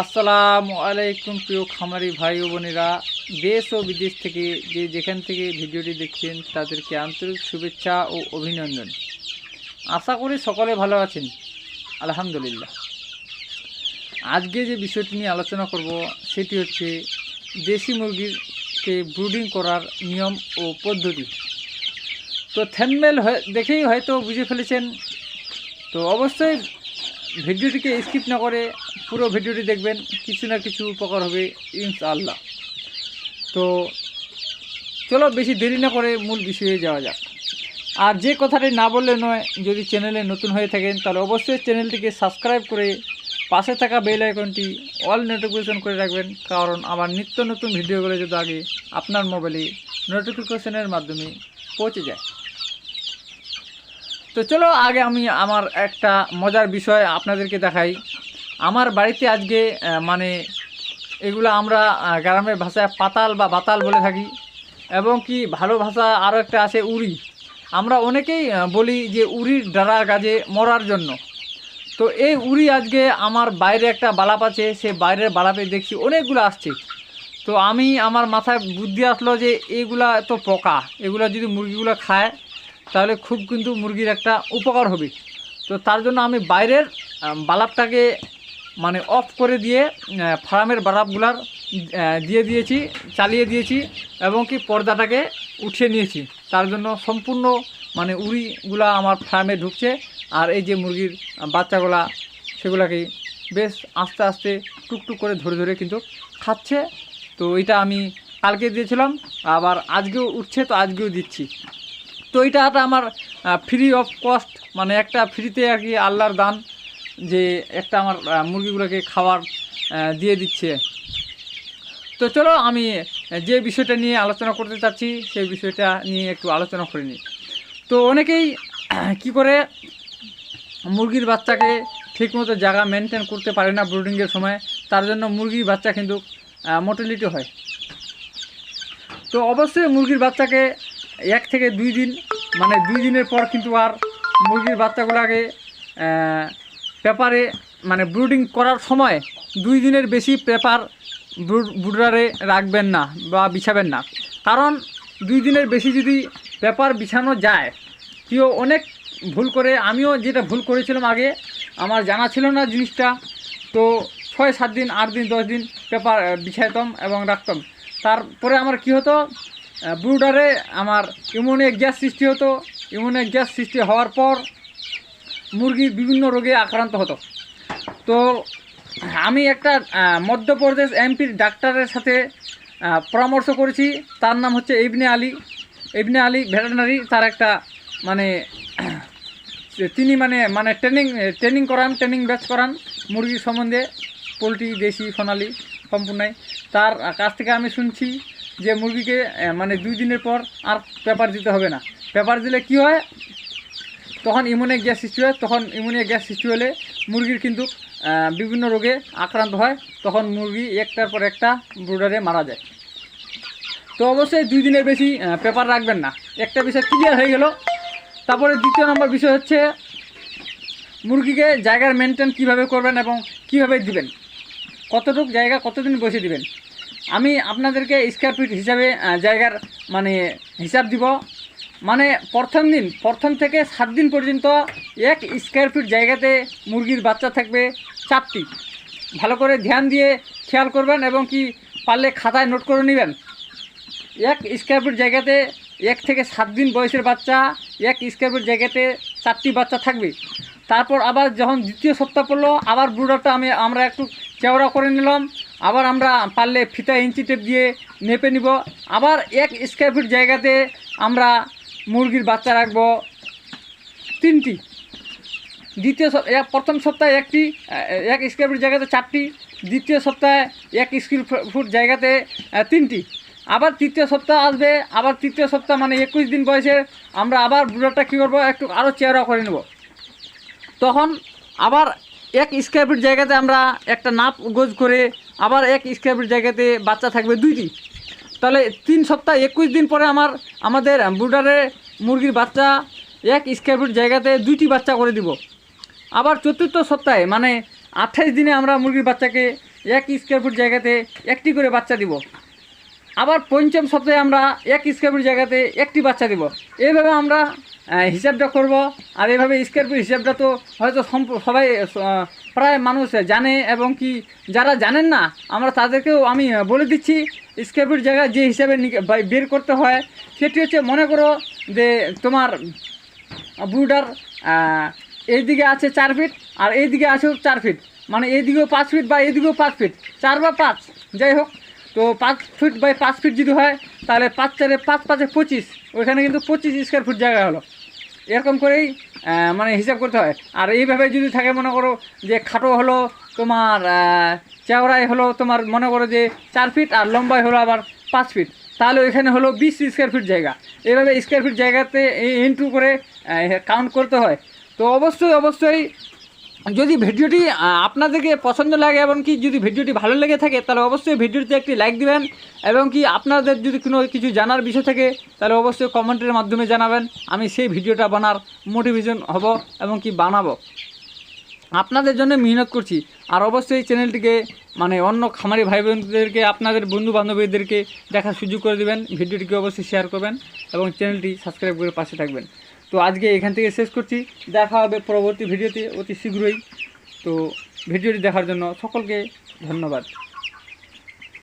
আসসালামু আলাইকুম প্রিয় খামারি ভাই ও বোনেরা। দেশ ও বিদেশ থেকে যে যেখান থেকে ভিডিওটি দেখছেন, তাদেরকে আন্তরিক শুভেচ্ছা ও অভিনন্দন। আশা করি সকলে ভালো আছেন। আলহামদুলিল্লাহ। আজকে যে বিষয়টি নিয়ে আলোচনা করব, সেটি হচ্ছে দেশি মুরগিরকে ব্রুডিং করার নিয়ম ও পদ্ধতি। তো থ্যানমেল দেখেই হয়তো বুঝে ফেলেছেন। তো অবশ্যই ভিডিওটিকে স্কিপ না করে পুরো ভিডিওটি দেখবেন। কিছু না কিছু উপকার হবে, ইনশাআল্লাহ। তো চলো বেশি দেরি না করে মূল বিষয়ে যাওয়া যাক। আর যে কথাটি না বললে নয়, যদি চ্যানেলে নতুন হয়ে থাকেন, তাহলে অবশ্যই চ্যানেলটিকে সাবস্ক্রাইব করে পাশে থাকা বেল আইকনটি অল নোটিফিকেশন করে রাখবেন। কারণ আমার নিত্য নতুন ভিডিওগুলো যদি আগে আপনার মোবাইলে নোটিফিকেশনের মাধ্যমে পৌঁছে যায়। তো চলো আগে আমি আমার একটা মজার বিষয় আপনাদেরকে দেখাই। আমার বাড়িতে আজকে মানে এগুলো আমরা গ্রামের ভাষায় পাতাল বা বাতাল বলে থাকি এবং কি ভালো ভাষা আরও একটা আছে উড়ি। আমরা অনেকেই বলি যে উড়ির ডারা গাছে মরার জন্য। তো এই উড়ি আজকে আমার বাইরে একটা বালাপ আছে, সে বাইরের বালাপে দেখছি অনেকগুলো আসছে। তো আমি, আমার মাথায় বুদ্ধি আসলো যে এইগুলা তো পোকা, এগুলা যদি মুরগিগুলো খায় তাহলে খুব কিন্তু মুরগির একটা উপকার হবে। তো তার জন্য আমি বাইরের বালাপটাকে মানে অফ করে দিয়ে ফার্মের বালাপগুলার দিয়ে দিয়েছি, চালিয়ে দিয়েছি এবং কি পর্দাটাকে উঠিয়ে নিয়েছি। তার জন্য সম্পূর্ণ মানে উড়িগুলা আমার ফার্মে ঢুকছে আর এই যে মুরগির বাচ্চাগুলা, সেগুলাকে বেশ আস্তে আস্তে টুকটুক করে ধরে ধরে কিন্তু খাচ্ছে। তো এটা আমি কালকে দিয়েছিলাম, আবার আজকেও উঠছে, তো আজকেও দিচ্ছি। তো এটা একটা আমার ফ্রি অফ কস্ট মানে একটা ফ্রিতে আর কি আল্লাহর দান, যে একটা আমার মুরগিগুলোকে খাবার দিয়ে দিচ্ছে। তো চলো আমি যে বিষয়টা নিয়ে আলোচনা করতে চাচ্ছি, সেই বিষয়টা নিয়ে একটু আলোচনা করে নিই। তো অনেকেই কি করে, মুরগির বাচ্চাকে ঠিকমতো জায়গা মেনটেন করতে পারে না ব্রুডিংয়ের সময়, তার জন্য মুরগির বাচ্চা কিন্তু মোটিলিটি হয়। তো অবশ্যই মুরগির বাচ্চাকে এক থেকে দুই দিন মানে দুই দিনের পর কিন্তু আর মুরগির বাচ্চাগুলোকে পেপারে মানে ব্রুডিং করার সময় দুই দিনের বেশি পেপার ব্রুডারে রাখবেন না বা বিছাবেন না। কারণ দুই দিনের বেশি যদি পেপার বিছানো যায়, কেউ অনেক ভুল করে, আমিও যেটা ভুল করেছিলাম আগে, আমার জানা ছিল না জিনিসটা, তো ছয়, সাত দিন, আট দিন, দশ দিন পেপার বিছাইতাম এবং রাখতাম। তারপরে আমার কি হতো ব্রুডারে আমার ইমনে গ্যাস সৃষ্টি হতো। ইমনে গ্যাস সৃষ্টি হওয়ার পর মুরগি বিভিন্ন রোগে আক্রান্ত হতো। তো আমি একটা মধ্যপ্রদেশ এমপির ডাক্তারের সাথে পরামর্শ করেছি। তার নাম হচ্ছে ইবনে আলী। ইবনে আলী ভেটেরিনারি, তার একটা মানে তিনি মানে মানে ট্রেনিং ট্রেনিং করান, ট্রেনিং ব্যাচ করান মুরগির সম্বন্ধে। পোলট্রি, দেশি, সোনালি, সম্পূর্ণই। তার কাছ থেকে আমি শুনছি যে মুরগিকে মানে দুই দিনের পর আর পেপার দিতে হবে না। পেপার দিলে কি হয়? তখন ইমোনিয়া গ্যাস সৃষ্টি হয়। তখন ইমোনিয়া গ্যাস সৃষ্টি হলে মুরগির কিন্তু বিভিন্ন রোগে আক্রান্ত হয়। তখন মুরগি একটার পর একটা ব্রুডারে মারা যায়। তো অবশ্যই দুই দিনের বেশি পেপার রাখবেন না। একটা বিষয় ক্লিয়ার হয়ে গেল। তারপরে দ্বিতীয় নম্বর বিষয় হচ্ছে, মুরগিকে জায়গার মেনটেন কীভাবে করবেন এবং কীভাবে দিবেন? কতটুক জায়গা কতদিন বসে দিবেন? আমি আপনাদেরকে স্কোয়ার ফিট হিসাবে জায়গার মানে হিসাব দিব। মানে প্রথম দিন, প্রথম থেকে সাত দিন পর্যন্ত এক স্কোয়ার ফিট জায়গাতে মুরগির বাচ্চা থাকবে চারটি। ভালো করে ধ্যান দিয়ে খেয়াল করবেন এবং কি পারলে খাতায় নোট করে নেবেন। এক স্কোয়ার ফিট জায়গাতে এক থেকে সাত দিন বয়সের বাচ্চা, এক স্কোয়ার ফিট জায়গাতে চারটি বাচ্চা থাকবে। তারপর আবার যখন দ্বিতীয় সপ্তাহ পড়ল, আবার ব্রুডারটা আমি, আমরা একটু চেওড়া করে নিলাম। আবার আমরা পারলে ফিতা ইঞ্চি টেপ দিয়ে নেপে নিব। আবার এক স্কোয়ার ফিট জায়গাতে আমরা মুরগির বাচ্চা রাখব তিনটি। দ্বিতীয় প্রথম সপ্তাহে একটি, এক স্কোয়ার ফুট জায়গাতে চারটি, দ্বিতীয় সপ্তাহে এক স্কোয়ার ফুট জায়গাতে তিনটি। আবার তৃতীয় সপ্তাহ আসবে, আবার তৃতীয় সপ্তাহ মানে একুশ দিন বয়সে আমরা আবার বুড়াটা কী করব, একটু আরও চেয়ারা করে নেব। তখন আবার এক স্কোয়ার ফিট জায়গাতে আমরা একটা নাপ গোজ করে আবার এক স্কোয়ার ফিট জায়গাতে বাচ্চা থাকবে দুইটি। তাহলে তিন সপ্তাহ একুশ দিন পরে আমার, আমাদের বুডারে মুরগির বাচ্চা এক স্কোয়ার ফিট জায়গাতে দুইটি বাচ্চা করে দিব। আবার চতুর্থ সপ্তাহে মানে আঠাইশ দিনে আমরা মুরগির বাচ্চাকে এক স্কোয়ার ফুট জায়গাতে একটি করে বাচ্চা দিব। আবার পঞ্চম সপ্তাহে আমরা এক স্কোয়ার ফুট জায়গাতে একটি বাচ্চা দিব। এইভাবে আমরা হিসাবটা করব। আর এইভাবে স্কোয়ার হিসাবটা তো হয়তো সবাই প্রায় মানুষ জানে এবং কি যারা জানেন না, আমরা তাদেরকেও আমি বলে দিচ্ছি স্কোয়ার ফুট জায়গা যে হিসাবে বের করতে হয়, সেটি হচ্ছে মনে করো যে তোমার বুটার এইদিকে আছে চার ফিট আর এইদিকে আছে চার ফিট মানে এইদিকেও পাঁচ ফিট বা এইদিকেও পাঁচ ফিট চার বা পাঁচ, যাই হোক। তো পাঁচ ফিট বাই পাঁচ ফিট যদি হয় তাহলে পাঁচ চারে পাঁচ পাঁচে পঁচিশ ওইখানে কিন্তু পঁচিশ স্কোয়ার ফুট জায়গা হলো। এরকম করেই মানে হিসাব করতে হয়। আর এইভাবে যদি থাকে মনে করো যে খাটো হলো তোমার আহ, চওড়াই হলো তোমার মনে করো যে চার ফিট আর লম্বাই হলো আবার পাঁচ ফিট তাহলে ওইখানে হলো বিশ স্কোয়ার ফিট জায়গা। এইভাবে স্কোয়ার ফিট জায়গাতে ইন্টু করে কাউন্ট করতে হয়। তো অবশ্যই অবশ্যই যদি ভিডিওটি আপনাদেরকে পছন্দ লাগে এবং কি যদি ভিডিওটি ভালো লেগে থাকে, তাহলে অবশ্যই ভিডিওটিতে একটি লাইক দিবেন এবং কি আপনাদের যদি কোনো কিছু জানার বিষয় থাকে, তাহলে অবশ্যই কমেন্টের মাধ্যমে জানাবেন। আমি সেই ভিডিওটা বানার মোটিভেশন হব এবং কি বানাবো। আপনাদের জন্য মেহনত করছি। আর অবশ্যই চ্যানেলটিকে মানে অন্য খামারি ভাই বোনদেরকে আপনাদের বন্ধু বান্ধবীদেরকে দেখার সুযোগ করে দেবেন। ভিডিওটিকে অবশ্যই শেয়ার করবেন এবং চ্যানেলটি সাবস্ক্রাইব করে পাশে থাকবেন। তো আজকে এখান থেকে শেষ করছি। দেখা হবে পরবর্তী ভিডিওতে অতি শীঘ্রই। তো ভিডিওটি দেখার জন্য সকলকে ধন্যবাদ।